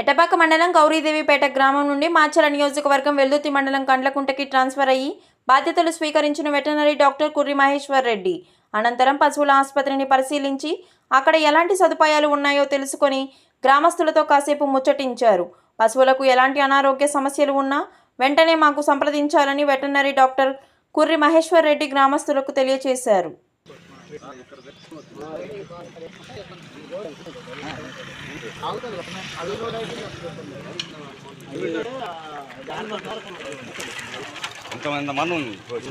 ఎటపాక మండలం గౌరీదేవిపేట గ్రామం నుండి మాచల నియోజకవర్గం వెల్దుర్తి మండలం కండ్లకుంటకి ట్రాన్స్ఫర్ అయ్యి బాధ్యతలు స్వీకరించిన వెటనరీ డాక్టర్ కుర్రి మహేశ్వర్ రెడ్డి. అనంతరం పశువుల ఆసుపత్రిని పరిశీలించి అక్కడ ఎలాంటి సదుపాయాలు ఉన్నాయో తెలుసుకొని గ్రామస్తులతో కాసేపు ముచ్చటించారు. పశువులకు ఎలాంటి అనారోగ్య సమస్యలు ఉన్నా వెంటనే మాకు సంప్రదించాలని వెటనరీ డాక్టర్ కుర్రి మహేశ్వర్ రెడ్డి గ్రామస్తులకు తెలియజేశారు ఇంతమంది మంది ఉంది. రోజు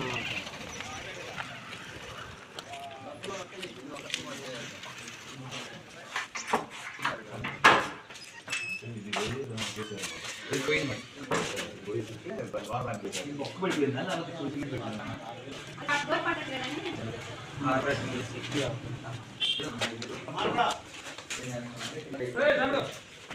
సార్ సచివాలయం పైన ఉంది కదా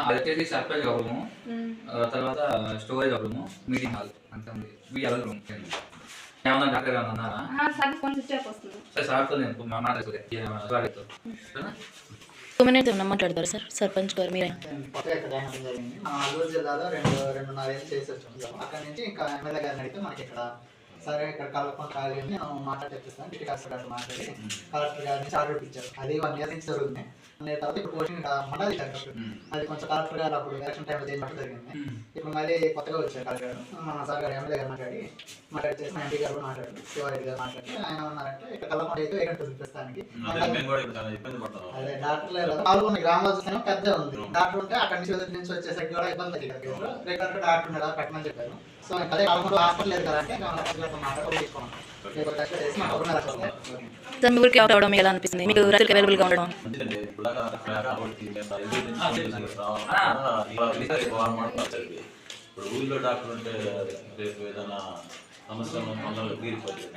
అది వచ్చేసి సర్ప్రైజ్ ఒక రూము తర్వాత స్టోరేజ్ ఒక రూము మీటింగ్ హాల్ అంతే ఉంది. అలా రూమ్ ఏమన్నా డాక్టర్ ఏమన్నా అన్నారా? ఆ, సార్ సార్తో నేను మా మాట్లాడుతుంది సార్తో టూ మినిట్స్ ఏమన్నా మాట్లాడతారు సార్? సర్పంచ్ గారు మీరే. జరిగింది. మా అల్లూరు జిల్లాలో రెండు రెండున్నర ఏళ్ళు చేసి వచ్చాము అక్కడ నుంచి ఇంకా ఎమ్మెల్యే గారిని అడిగితే మనకి ఇక్కడ సరే ఇక్కడ కలపం ఖాళీ ఉంది నేను మాట్లాడి తెప్పిస్తాను గారితో మాట్లాడి కలెక్టర్ గారి నుంచి ఆర్డర్ ఇచ్చారు అది వన్ ఇయర్ నుంచి జరుగుతుంది. అనే తర్వాత ఇప్పుడు ఇక్కడ మండలి అది కొంచెం కలెక్టర్ గారు అప్పుడు ఎలక్షన్ టైంలో చేయడం జరిగింది. ఇప్పుడు మళ్ళీ కొత్తగా వచ్చారు కలెక్టర్ గారు. మన సార్ గారు ఎమ్మెల్యే గారు మాట్లాడి మాట్లాడి చేసి మా ఎంపీ గారు కూడా మాట్లాడి శివారెడ్డి గారు మాట్లాడి ఆయన ఉన్నారంటే ఇక్కడ కలపం అయితే వేగంట చూపిస్తానికి అదే మేము కూడా ఇప్పుడు చాలా ఇబ్బంది పడుతున్నాం అదే డాక్టర్ లేదు పాల్గొన్న గ్రామాలు చూస్తేనే పెద్ద ఉంది. డాక్టర్ ఉంటే అక్కడి నుంచి నుంచి వచ్చేసరికి కూడా ఇబ్బంది డాక్టర్ ఉన్నాడు పెట్టమని చెప్పారు. సో అదే కాకుండా హాస్పిటల్ లేదు కదా అంటే సార్ మీ ఊరికి రావడం ఎలా అనిపిస్తుంది మీకు రైతులకు అవైలబుల్గా ఉండడం ఇప్పుడు ఊళ్ళో డాక్టర్ ఉంటే రేపు ఏదైనా సమస్య ఉన్న తీరిపోతుంది